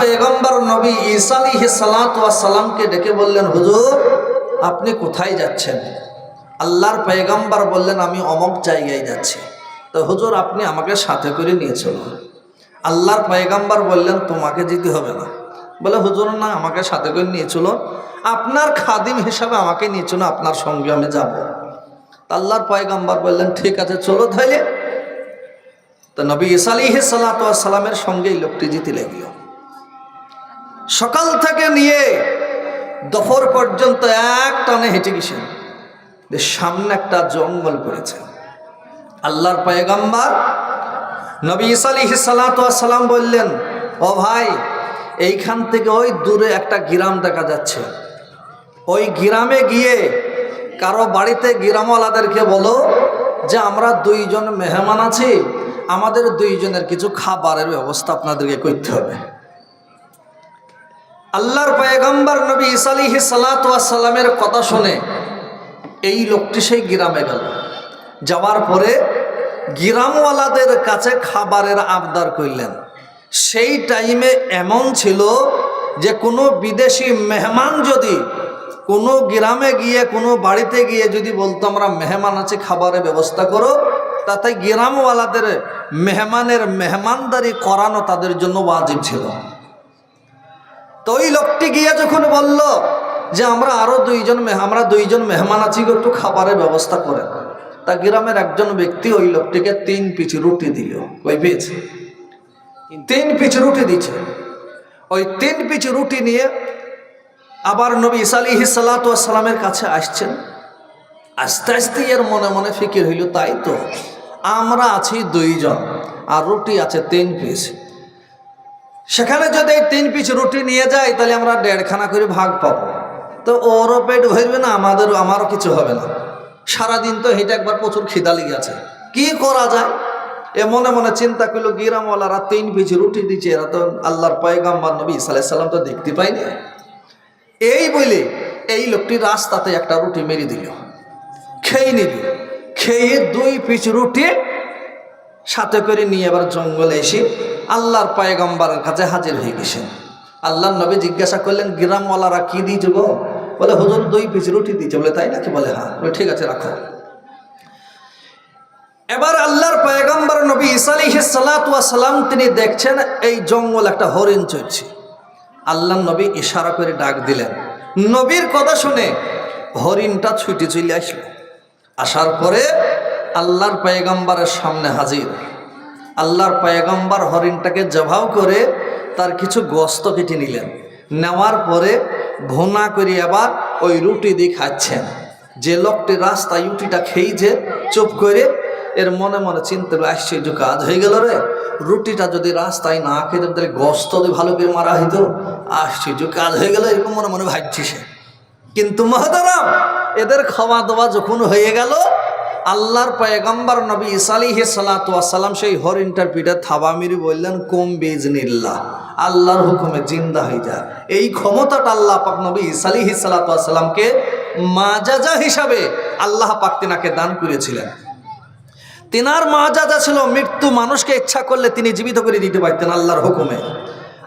পয়গম্বর নবী আলাইহি সালামকে ডেকে বললেন, হুজুর, আপনি কোথায় যাচ্ছেন? আল্লাহর পয়গম্বর বললেন, আমি অমক জায়গায় যাচ্ছি। তো হুজুর, আপনি আমাকে সাথে করে নিয়ে চলুন। আল্লাহর পয়গম্বর বললেন, তোমাকে যেতে হবে না। বলে, হুজুর, না, আমাকে সাথে করে নিয়ে চলুন। আপনার খাদিম হিসাবে আমাকে নিয়ে চলুন, আপনার সঙ্গে আমি যাব। আল্লাহর পয়গম্বর বললেন, ঠিক আছে, চলো তাইলে তো নবী ইসা আলিহি সঙ্গে এই লোকটি জিতে লাগল। সকাল থেকে নিয়ে দফর পর্যন্ত এক টানে হেঁটে গেছেন। সামনে একটা জঙ্গল পড়েছে। আল্লাহর পয়গম্বর নবী ইসা আলিহি সালাম বললেন, ও ভাই, এইখান থেকে ওই দূরে একটা গ্রাম দেখা যাচ্ছে। ওই গ্রামে গিয়ে কারও বাড়িতে গ্রামওয়ালাদেরকে বলো যে, আমরা দুইজন মেহমান আছি, আমাদের দুইজনের কিছু খাবারের ব্যবস্থা আপনাদেরকে করতে হবে। আল্লাহর পয়গম্বর নবী ইসালিহি সালামের কথা শুনে এই লোকটি সেই গ্রামে গেল। যাওয়ার পরে গ্রামওয়ালাদের কাছে খাবারের আবদার করলেন। সেই টাইমে এমন ছিল যে কোনো বিদেশি মেহমান যদি কোনো গ্রামে গিয়ে, কোনো বাড়িতে গিয়ে যদি বলতো, আমরা মেহমান আছে, খাবারের ব্যবস্থা করো। তাতে গ্রামওয়ালাদের মেহমানের মেহমানদারি করানো তাদের জন্য ওয়াজিব ছিল। তো ওই লোকটি গিয়ে যখন বলল যে আমরা আরও দুইজন আমরা দুইজন মেহমান আছি একটু খাবারের ব্যবস্থা করেন তা গ্রামের একজন ব্যক্তি ওই লোকটিকে তিন পিচ রুটি দিল। ওই পেয়েছে? তিন পিচ রুটি দিচ্ছে ওই তিন পিচ রুটি নিয়ে আবার নবী ইসা আলিহি সালামের কাছে আসছেন। আস্তে আস্তে এর মনে মনে ফিকির হইল, তাই তো। আমরা আছি দুইজন, আর রুটি আছে তিন পিস সেখানে যদি তিন পিস রুটি নিয়ে যাই তাহলে আমরা দেড়খানা করে ভাগ পাবো। তো ওরও পেট ভরবে না, আমাদেরও, আমারও কিছু হবে না। সারাদিন তো হেঁটে একবার প্রচুর খিদা লেগে আছে কি করা যায়? এ মনে মনে চিন্তা করল, গিরামওয়ালারা তিন পিস রুটি দিচ্ছে, এরা তো আল্লাহর পয়গাম্বার নবী সাল্লাম তো দেখতে পাইনি এই বলে এই লোকটি রাস্তাতে একটা রুটি মেরে দিল। খেয়ে নিল। খেয়ে দুই পিস রুটি সাথে করে নিয়ে এবার জঙ্গলে এসে আল্লাহর পায়গম্বরের কাছে হাজির হয়ে গেছেন আল্লাহর নবী জিজ্ঞাসা করলেন, গ্রামওয়ালারা কি দিয়েছে গো? বলে, হুজুর, দুই পিস রুটি দিয়েছে। বলে, তাই নাকি? বলে হ্যাঁ। বলে, ঠিক আছে, রাখো। এবার আল্লাহর পায়গম্বর নবী ইসালিহি সালাম, তিনি দেখছেন এই জঙ্গল একটা হরিণ চলছে আল্লাহ নবী ইশারা করে ডাক দিলেন, নবীর কথা শুনে হরিণটা ছুটে চলে আসলো। আসার পরে আল্লাহর পায়গম্বারের সামনে হাজির। আল্লাহর পায়গম্বর হরিণটাকে জবাও করে তার কিছু গস্ত কেটে নিলেন। নেওয়ার পরে ভোনা করে আবার ওই রুটি দিয়ে খাচ্ছেন। যে লোকটি রাস্তায় রুটিটা খেয়েছে চুপ করে এর মনে মনে চিন্তা আশ্চর্য কাজ হয়ে গেল রে। রুটিটা যদি রাস্তায় না খেতে, তাহলে গস্ত দিয়ে ভালো করে মারা হইতো। আশ্চর্য কাজ হয়ে গেল, এরকম মনে মনে ভাবছি সে। কিন্তু মহতারাম, এদের খাওয়া দাওয়া যখন হয়ে গেল আল্লাহর পয়গম্বর নবী ইসালিহি সালাম সেই হরিণটার পিঠে থাবা মেরে বললেন, কুম বিজনিল্লাহ আল্লাহর হুকুমে জিন্দা হয়ে যায় এই ক্ষমতাটা আল্লাহ পাক নবী ইসালিহি সালাতামকে মাজাজা হিসাবে আল্লাহ পাক তিনাকে দান করেছিলেন। তিনার মহাজাদা ছিল মৃত্যু মানুষকে ইচ্ছা করলে তিনি জীবিত করে দিতে পারতেন আল্লাহর হুকুমে।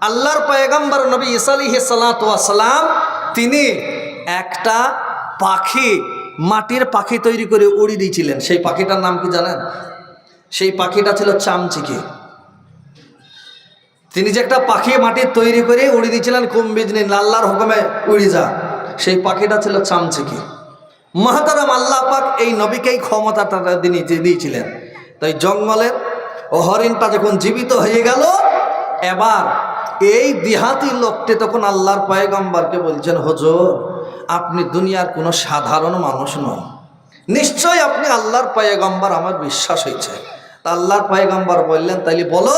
আল্লাহর পয়গম্বর নবী ইসালিহি সালাম তিনি একটা পাখি মাটির পাখি তৈরি করে উড়ি দিয়েছিলেন। সেই পাখিটার নাম কি জানেন? সেই পাখিটা ছিল চামচিকি। তিনি যে একটা পাখি মাটির তৈরি করে উড়ি দিয়েছিলেন কুম্বিজনি আল্লাহর হুকুমে উড়ি যা। সেই পাখিটা ছিল চামচিকি। মহাতারাম আল্লাহ পাক এই নবীকেই ক্ষমতাটা তিনি দিয়েছিলেন। তাই জঙ্গলের ও হরিণটা যখন জীবিত হয়ে গেল, এবার এই দিহাতি লোকটি তখন আল্লাহর পয়গম্বরকে বলছেন, হজর আপনি দুনিয়ার কোনো সাধারণ মানুষ নন। নিশ্চয় আপনি আল্লাহর পয়গম্বর, আমার বিশ্বাস হয়েছে। আল্লাহর পয়গম্বর বললেন, তাইলে বলো,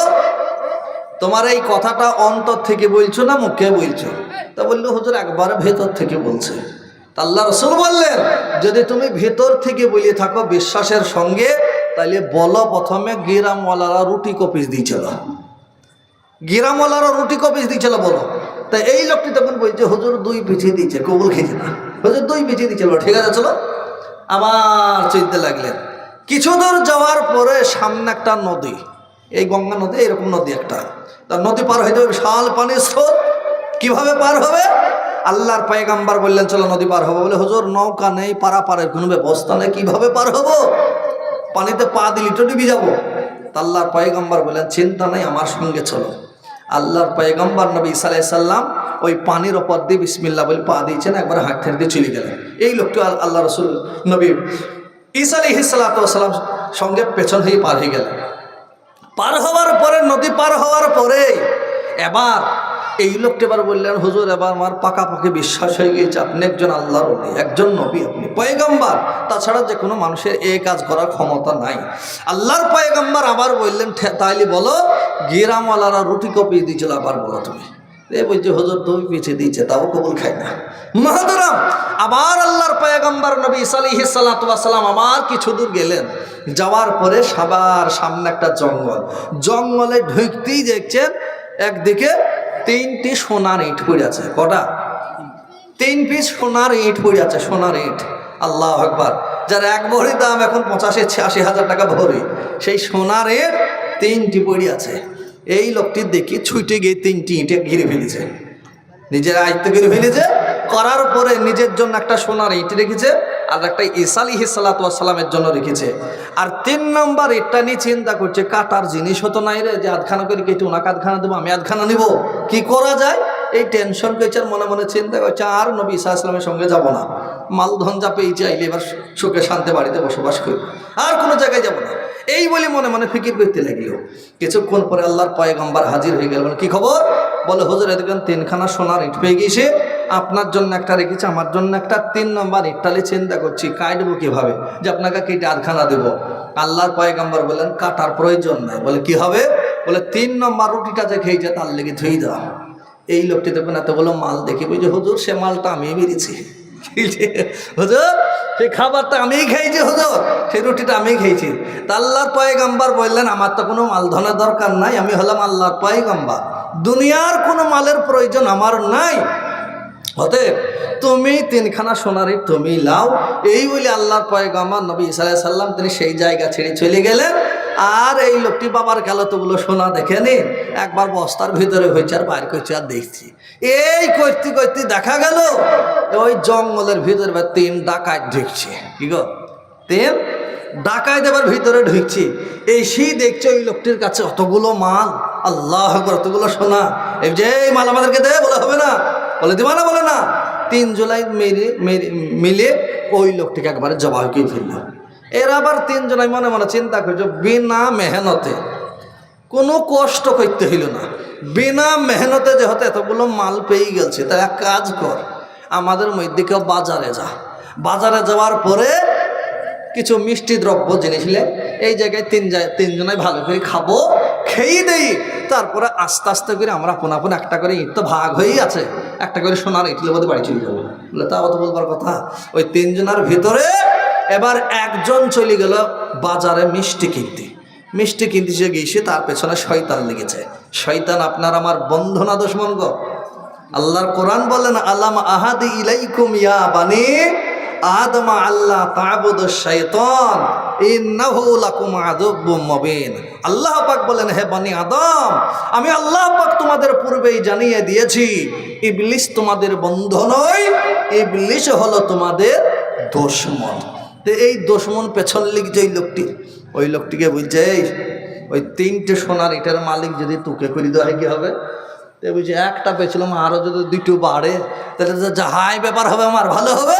তোমার এই কথাটা অন্তর থেকে বলছো না মুখে বলছো? তা বলল, হুজুর, একবারে ভেতর থেকে বলছে। আল্লাহ রসুল বললেন, যদি তুমি ভেতর থেকে বলে থাকো বিশ্বাসের সঙ্গে তাহলে বলো প্রথমে গিরামওয়ালারা রুটি কপিস দিয়েছিল। গিরামওয়ালারা রুটি কপিস দিয়েছিল বলো। তা এই লোকটি তখন বলছে, হুজুর দুই পিছিয়ে দিয়েছে, কবুল খেয়েছে না। হুজুর দুই পিছিয়ে দিয়েছিল ঠিক আছে, চলো। আবার চলতে লাগলেন। কিছু দূর যাওয়ার পরে সামনে একটা নদী, এই গঙ্গা নদী এরকম নদী একটা। তা নদী পার হইতে হবে বিশাল পানির স্রোত। কীভাবে পার হবে? আল্লাহর পায়গাম্বার বললেন, চলো, নদী পার হব। বলে, হুজুর, নৌকা নেই পারা পারের কোনো ব্যবস্থা নেই, কীভাবে পার হব? পানিতে পা দিলি, তো ডুবি যাব। তা আল্লাহর পায়গাম্বার বললেন, চিন্তা নেই, আমার সঙ্গে চলো। আল্লাহর পয়গম্বর নবী সালাই সাল্লাম ওই পানির ওপর দিয়ে বিসমিল্লা বলে পা দিয়েছেন, একবার হাত ঠেলে দিয়ে চলে গেলেন। এই লোকটি আল্লাহ রসুল নবী ঈসা আলী সাল্লাম সঙ্গে পেছন হয়ে পার হয়ে গেলেন। পার হওয়ার পরে, নদী পার হওয়ার পরে এবার এই লোকটি এবার বললেন, হুজুর, এবার আমার পাকাপাকি বিশ্বাস হয়ে গিয়েছে। আপনি একজন আল্লাহর নবী একজন নবী, আপনি পয়গম্বার। তাছাড়া যে কোনো মানুষের এই কাজ করার ক্ষমতা নাই। আল্লাহর পয়গম্বার আবার বললেন "ঠে- তাইলে বলো, গিরামওয়ালারা রুটি কপি দিয়েছিল আবার বলো তুমি। এ বলছে, হুজুর তুমি পিছিয়ে দিয়েছে, তাও কবুল খাই না। মাহাদরাম আবার আল্লাহর পয়গম্বর নবী সালিহি সাল্লাম আবার কিছু দূর গেলেন। যাওয়ার পরে সবার সামনে একটা জঙ্গল। জঙ্গলে ঢুকতেই দেখছেন, একদিকে তিনটি সোনার ইট পড়ে আছে কটা? তিন পিস সোনার ইট পড়ে আছে সোনার ইট। আল্লাহ আকবার। যার এক ভরি দাম এখন পঁচাশি, ছিয়াশি হাজার টাকা ভরি, সেই সোনার ইট তিনটি পড়ে আছে এই লোকটি দেখি ছুটে গিয়ে তিনটি ইটে ঘিরে ফেলেছে। নিজের আয়ত্ত করে ফেলেছে, করার পরে নিজের জন্য একটা সোনার ইট রেখেছে আর একটা ইসালি হিসালাতামের জন্য রেখেছে। আর তিন নম্বর, এটা নিয়ে চিন্তা করছে, কাটার জিনিস হতো নাই রে, যে আধখানা করে কেটে ওনাকে আধখানা দেবো, আমি আধখানা নিব। কি করা যায়? এই টেনশন পেয়েছে আর মনে মনে চিন্তা করছে, আর নবী ইসা আসলামের সঙ্গে যাব না। মালধন যা পেয়েছে, আইলে এবার সুখে শান্তি বাড়িতে বসবাস করি। আর কোনো জায়গায় যাব না। এই বলে মনে মনে ফিকির করতে লাগল। কিছুক্ষণ পরে আল্লাহর পয়গম্বার হাজির হয়ে গেল কি খবর? বলে, হুজুর, এদিকে তিনখানা সোনার ইট পেয়ে গিয়েছে। আপনার জন্য একটা রেখেছে, আমার জন্য একটা। তিন নম্বর ইটটালে চিন্তা করছি, কাটবো কীভাবে? যে আপনাকে কেটে আধখানা দেবো। আল্লাহর পয়গম্বর বলেন কাটার প্রয়োজন নাই। বলে, কি হবে? বলে, তিন নম্বর রুটিটা যে খেয়েছে, তার লেগে ধুই দাও। এই লোকটি দেখবেন এতগুলো মাল দেখি বুঝে, হুজুর, সে মালটা আমি মেরেছি। হুজুর সেই খাবারটা আমিই খেয়েছি হুজুর। সেই রুটিটা আমি খেয়েছি তা আল্লাহর পয়গাম্বার বললেন, আমার তো কোনো মালধনের দরকার নাই, আমি হলাম আল্লাহর পয়গাম্বার। দুনিয়ার কোনো মালের প্রয়োজন আমার নাই। অতএব তুমি তিনখানা সোনারি তুমি লাও। এই বলে আল্লাহর পয়গাম্বার নবী ইসাল্লাম সাল্লাম তিনি সেই জায়গা ছেড়ে চলে গেলেন। আর এই লোকটি বাবার খেলতগুলো সোনা দেখেনি। একবার বস্তার ভিতরে হয়েছে আর বাইর করছে আর দেখছি। এই করতে করতে দেখা গেল, ওই জঙ্গলের ভিতরে তিন ডাকাত ঢুকছে। কি গো? তিন ডাকায় দেবার ভিতরে ঢুকছি। এই সেই দেখছে ওই লোকটির কাছে অতগুলো মাল। আল্লাহ অতগুলো সোনা। এই যে এই মাল আমাদেরকে দে, বলে হবে না। বলে দিবা না, বলে না। তিন জুলাই মেরে মেরে মিলে ওই লোকটিকে একবারে জবাব ফেলল। এরা আবার তিনজনাই মনে মনে চিন্তা করছে বিনা মেহনতে কোনো কষ্ট করতে হইল না। বিনা মেহনতে যেহেতু এতগুলো মাল পেয়ে গেছে তা এক কাজ কর, আমাদের মধ্যে কেউ বাজারে যা। বাজারে যাওয়ার পরে কিছু মিষ্টি দ্রব্য জিনিস এই জায়গায় তিন জায় তিনজনাই ভালো করে খাব, খেয়ে দেই। তারপরে আস্তে আস্তে করে আমরা আপন আপন একটা করে ইট তো ভাগ হয়েই আছে, একটা করে সোনার ইটলে বোধ বাড়ি চলে যাব। বলে তাও তো বলবার কথা। ওই তিনজনের ভিতরে এবার একজন চলে গেল বাজারে মিষ্টি কিনতে। মিষ্টি কিনতে যে গিয়েছে তার পেছনে শয়তান লেগেছে। শয়তান, আপনার আমার বন্ধু না দুশ্মন গো। আল্লাহর কোরআন বলেন আলাম আহাদি ইলাইকুম ইয়া বানি আদম আল্লাহ তাবুদ শাইতান, ইন্নাহু লাকুম আদুব্বুম মুবিন। আল্লাহ পাক বলেন, হে বনি আদম, আমি আল্লাহ পাক তোমাদের পূর্বেই জানিয়ে দিয়েছি, ইবলিস তোমাদের বন্ধু নয়, ইবলিস হলো তোমাদের দুশমন। তো এই দুশমন পেছন লিখছে ওই লোকটি ওই লোকটিকে বলছে "এই, ওই তিনটে সোনার ইটার মালিক যদি তোকে করে দেওয়া কি হবে? তো বুঝছি একটা পেয়েছিলাম আরও যদি দুটো বাড়ে তাহলে তো যাহাই ব্যাপার হবে আমার ভালো হবে?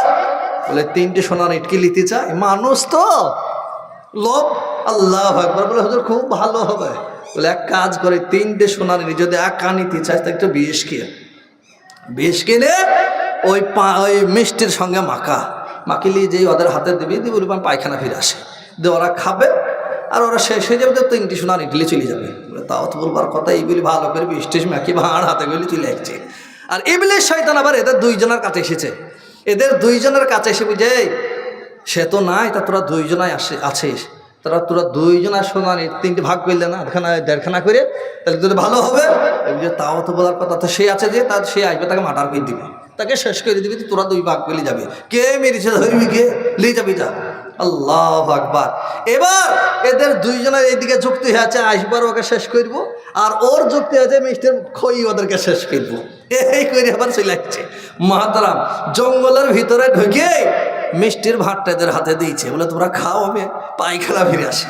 বলে তিনটে সোনার ইটকে নিতে চাই? মানুষ তো লোভ আল্লাহ একবার বলে হুজুর খুব ভালো হবে। বলে এক কাজ করে তিনটে সোনার ইট যদি একা নিতে চাই তা একটু বিষ খেয়ে বিষ কিনে ওই পা ওই মিষ্টির সঙ্গে মাখা। মাখিলি যেই ওদের হাতে দিবি বলবি আমি পায়খানা ফিরে আসে। দিয়ে ওরা খাবে, আর ওরা শেষ হয়ে যাবে তো তিনটি সোনার ইডলি চলে যাবে। বলে, তাও তো বলবার কথা এইগুলি ভালো করে বৃষ্টিস মাখি ভাঁড় হাতে গুলি চলে আসছে। আর ইবলিশ শয়তান আবার এদের দুইজনের কাছে এসেছে। এদের দুইজনের কাছে এসে বুঝে সে তো নাই, তা তোরা দুইজনাই আসে, আছিস। তারা তোরা দুইজনা সোনার ইট তিনটে ভাগ করলে না আধখানা দেড়খানা করে, তাহলে তোদের ভালো হবে। তাও তো বলার কথা, তো সে আছে যে তার সে আসবে, তাকে মার্ডার করে দিবে। তাকে শেষ করে দিবি তোরা দুই ভাগ পেলে যাবে। কে মেরেছে ধরবি কে? লিয়ে যাবি যা। আল্লাহ আকবার। এবার এদের দুইজনের এইদিকে যুক্তি হয়েছে আসবার ওকে শেষ করব, আর ওর যুক্তি আছে মিষ্টির খই ওদেরকে শেষ করব। এই করে আবার চলে মহাতারাম, জঙ্গলের ভিতরে ঢুকে মিষ্টির ভাতটা এদের হাতে দিয়েছে, বলে তোমরা খাও, আমি পায়খানা ফিরে আসে।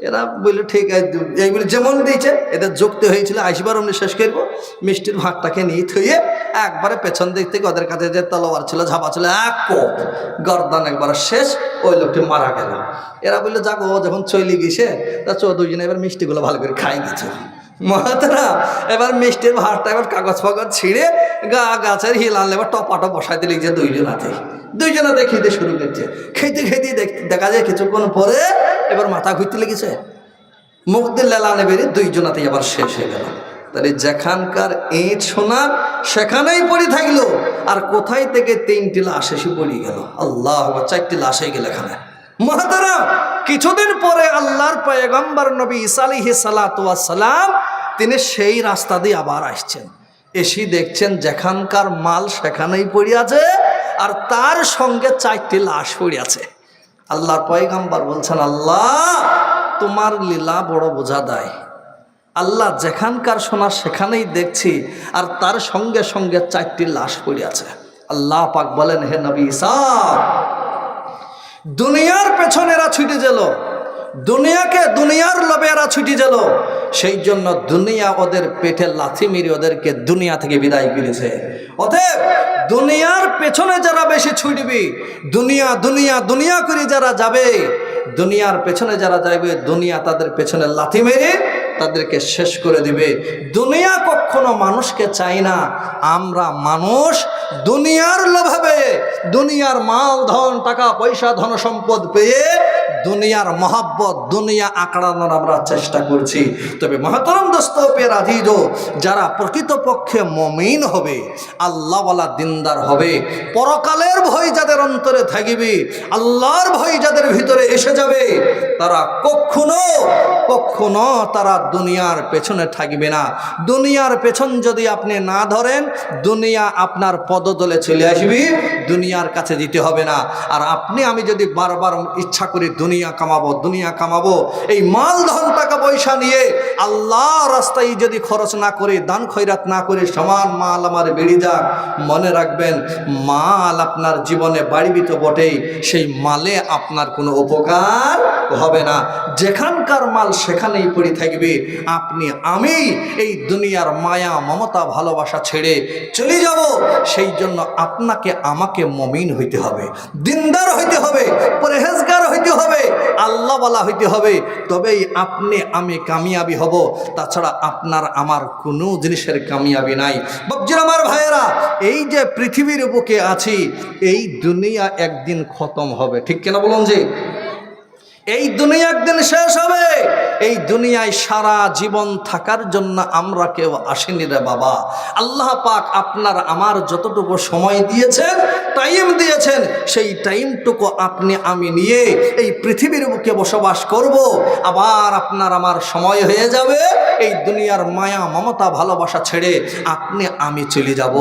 এরা বলল, ঠিক আছে। এই বলে যেমন দিয়েছে, এদের যুক্তি হয়েছিল আসবার অমনি শেষ করব। মিষ্টির ভাতটাকে নিয়ে থুয়ে একবারে পেছন দিক থেকে ওদের কাছে যে তলোয়ার ছিল, ঝাপা ছিল, এক কোপ গর্দান একবার শেষ, ওই লোকটি মারা গেল। এরা বলল যাক যখন চলে গেছে, তা চো দুজনে এবার মিষ্টিগুলো ভালো করে খাই গেছে। মহাতারা এবার মিষ্টির ভাতটা এবার কাগজ ফাগজ ছিঁড়ে গা গাছের হিলাল এবার টপাটো বসাই দিলে যে দুইজনাতে। দুইজনাতে খেতে শুরু করছে। খেতে খেতে দেখ- দেখা যায় কিছুক্ষণ পরে এবার মাথা ঘুরতে লেগেছে। মুখ দিয়ে লেলানে বেরিয়ে দুইজনাতেই আবার শেষ হয়ে গেল। তাহলে যেখানকার ইট সোনার, সেখানেই পড়ে থাকল। আর কোথায় থেকে তিনটি লাশ এসে পড়ে গেল? আল্লাহ চারটি লাশ হয়ে গেল এখানে। মহাতারাম কিছুদিন পরে আল্লাহর পয়গম্বর নবী ইসালিহি সালাম তিনি সেই রাস্তা দিয়ে আবার আসছেন। এসে দেখছেন যেখানকার মাল সেখানেই পড়ে আছে, আর তার সঙ্গে চারটি লাশ পড়ে আছে। আল্লাহর পয়গাম্বার বলছেন, আল্লাহ, তোমার লীলা বড় বোঝা দেয়। আল্লাহ যেখানকার সোনা সেখানেই দেখছি, আর তার সঙ্গে সঙ্গে চারটি লাশ পড়িয়াছে আল্লাহ পাক বলেন, হে নবী ঈসা, দুনিয়ার পেছনেরা ছুটে গেল। দুনিয়াকে দুনিয়ার লোভে এরা ছুটি গেল। সেই জন্য দুনিয়া ওদের পেটে লাথি মেরে ওদেরকে দুনিয়া থেকে বিদায় করেছে। অতএব দুনিয়ার পেছনে যারা বেশি ছুটবি, দুনিয়া দুনিয়া দুনিয়া করে যারা যাবে, দুনিয়ার পেছনে যারা যাবে দুনিয়া তাদের পেছনে লাথি মেরে তাদেরকে শেষ করে দিবে। দুনিয়া কখনো মানুষকে চাই না, আমরা মানুষ দুনিয়ার লোভাবে দুনিয়ার মাল, ধন, টাকা, পয়সা, ধন সম্পদ পেয়ে দুনিয়ার মহাব্বত, দুনিয়া আঁকড়ানোর আমরা চেষ্টা করছি। তবে মহাতরম দোস্ত পেরাধিজ যারা প্রকৃতপক্ষে মমিন হবে, আল্লাহওয়ালা দিনদার হবে, পরকালের ভয় যাদের অন্তরে থাকিবে, আল্লাহর ভয় যাদের ভিতরে এসে যাবে, তারা কখনো কখনো তারা দুনিয়ার পেছনে থাকবে না। দুনিয়ার পেছন যদি আপনি না ধরেন, দুনিয়া আপনার পদতলে চলে আসবে, দুনিয়ার কাছে দিতে হবে না। আর আপনি, আমি যদি বারবার ইচ্ছা করি দুনিয়া কামাবো দুনিয়া কামাবো, এই মাল ধন, টাকা পয়সা নিয়ে আল্লাহ রাস্তায় যদি খরচ না করে, দান খৈরাত না করে সমান মাল আমার বেড়ে যাক, মনে রাখবেন, মাল আপনার জীবনে বাড়িবি তো বটেই, সেই মালে আপনার কোনো উপকার হবে না। যেখানকার মাল সেখানেই পড়ে থাকবে। আপনি, আমি এই দুনিয়ার মায়া, মমতা, ভালোবাসা ছেড়ে চলে যাব। সেই জন্য আপনাকে, আমাকে মমিন হইতে হবে। দিনদার হইতে হবে, পরেহেজগার হইতে হবে, আল্লাহওয়ালা হইতে হবে। তবেই আপনি, আমি কামিয়াবি হব। তাছাড়া আপনার আমার কোনো জিনিসের কামিয়াবি নাই। বাবজির আমার ভাইয়েরা, এই যে পৃথিবীর বুকে আছি, এই দুনিয়া একদিন খতম হবে। ঠিক কিনা বলুন যে এই দুনিয়া একদিন শেষ হবে। এই দুনিয়ায় সারা জীবন থাকার জন্য আমরা কেউ আসেনি রে বাবা। আল্লাহ পাক আপনার আমার যতটুকু সময় দিয়েছেন টাইম দিয়েছেন, সেই টাইমটুকু আপনি আমি নিয়ে এই পৃথিবীর বুকে বসবাস করব। আবার আপনার আমার সময় হয়ে যাবে। এই দুনিয়ার মায়া, মমতা, ভালোবাসা ছেড়ে আপনি আমি চলে যাব।